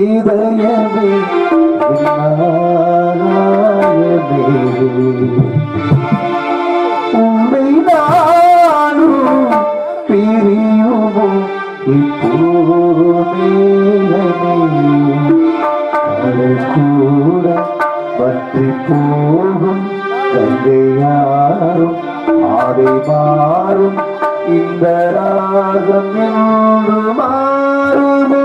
இதயமே உன்னை நானும் பிரியுமோ இப்போதுமேகூட பற்றி போகும் தந்தையாரும் ஆடை மாறும் இந்த ராகம் என்று மாறுமே?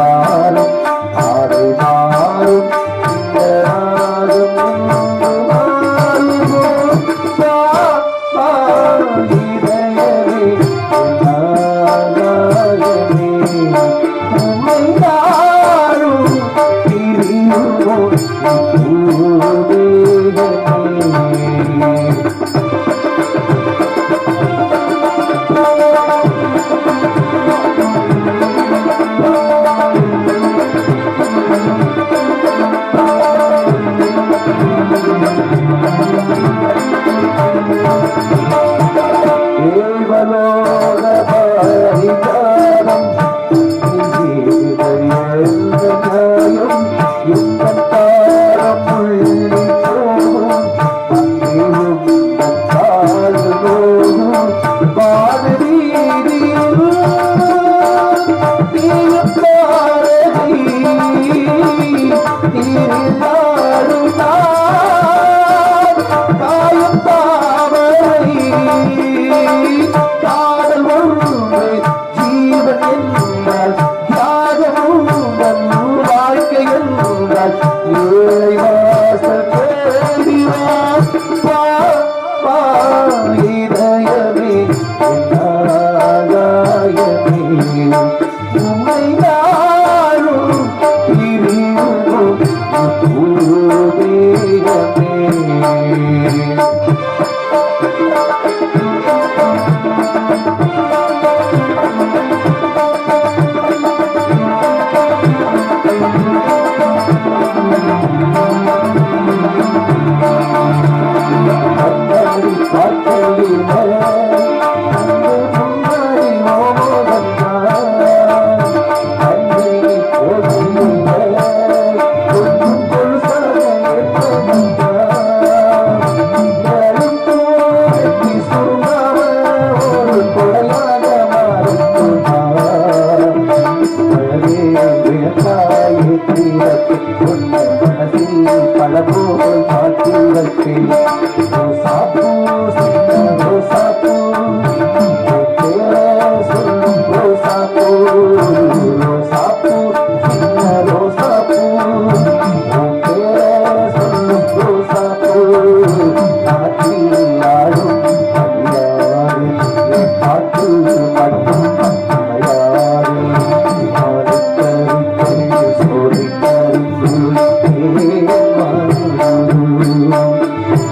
嗯。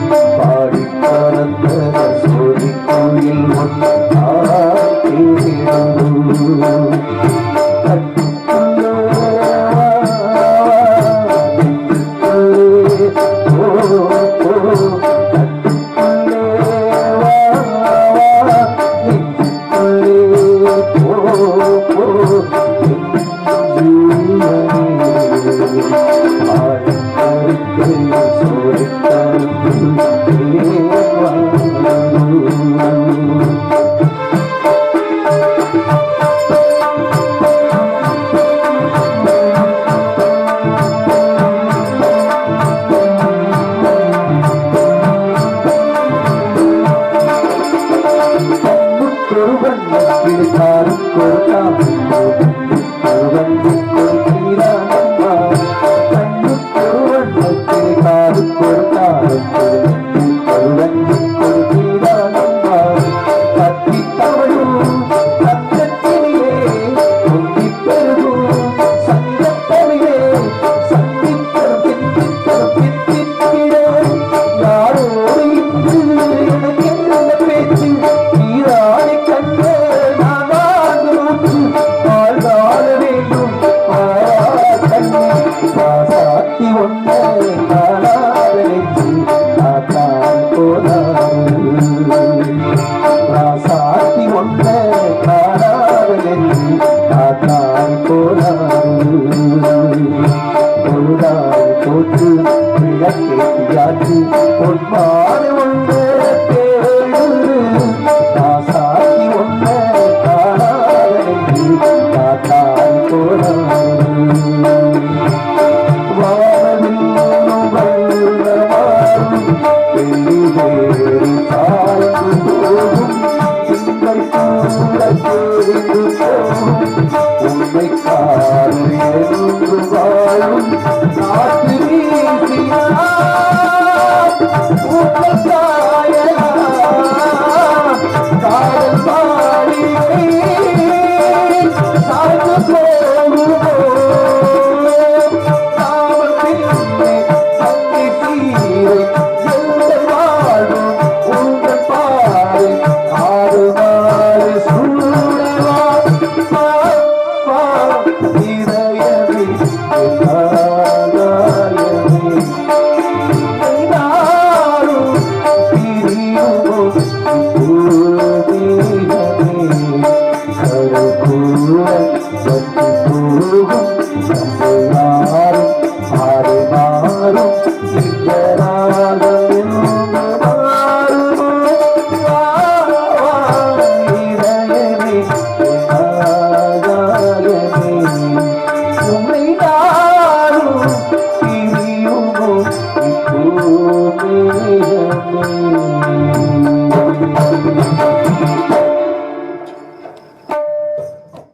Bye. 나